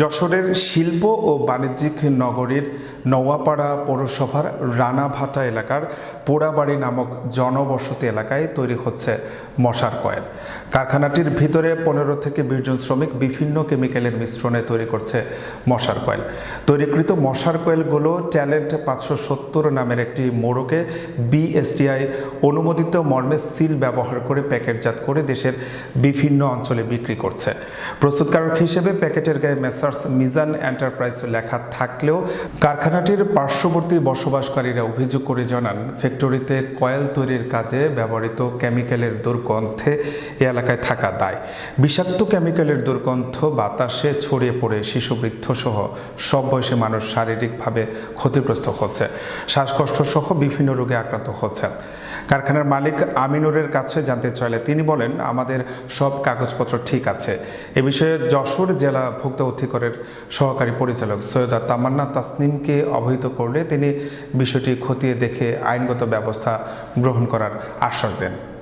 যশোরের শিল্প ও বাণিজ্যিক নগরীর নওয়াপাড়া পৌরসভার রানাভাটা এলাকার পোড়াবাড়ি নামক জনবসতি এলাকায় তৈরি হচ্ছে মশার কয়েল। কারখানাটির ভিতরে পনেরো থেকে বিশ জন শ্রমিক বিভিন্ন কেমিক্যালের মিশ্রণে তৈরি করছে মশার কয়েল। তৈরিকৃত মশার কয়েলগুলো ট্যালেন্ট পাঁচশো সত্তর নামের একটি মোড়কে বিএসটিআই অনুমোদিত মর্মে সিল ব্যবহার করে প্যাকেটজাত করে দেশের বিভিন্ন অঞ্চলে বিক্রি করছে। প্রস্তুতকারক হিসেবে প্যাকেটের গায়ে মেসার্স মিজান এন্টারপ্রাইজ লেখা থাকলেও কারখানাটির পার্শ্ববর্তী বসবাসকারীরা অভিযোগ করে জানান, ফ্যাক্টরিতে কয়েল তৈরির কাজে ব্যবহৃত কেমিক্যালের দুর্গন্ধে এ এলাকায় থাকা দায়। বিষাক্ত কেমিক্যালের দুর্গন্ধ, বাতাসে ছড়িয়ে পড়ে শিশু বৃদ্ধ সহ সব বয়সী মানুষ শারীরিকভাবে ক্ষতিগ্রস্ত হচ্ছে। শ্বাসকষ্ট সহ বিভিন্ন রোগে আক্রান্ত হচ্ছে কারখানার মালিক আমিনুরের কাছে জানতে চাইলে তিনি বলেন, আমাদের সব কাগজপত্র ঠিক আছে। এ বিষয়ে যশোর জেলা ভুক্ত অধিকরের সহকারী পরিচালক সৈয়দা তামান্না তাসনিমকে অবহিত করলে তিনি বিষয়টি খতিয়ে দেখে আইনগত ব্যবস্থা গ্রহণ করার আশ্বাস দেন।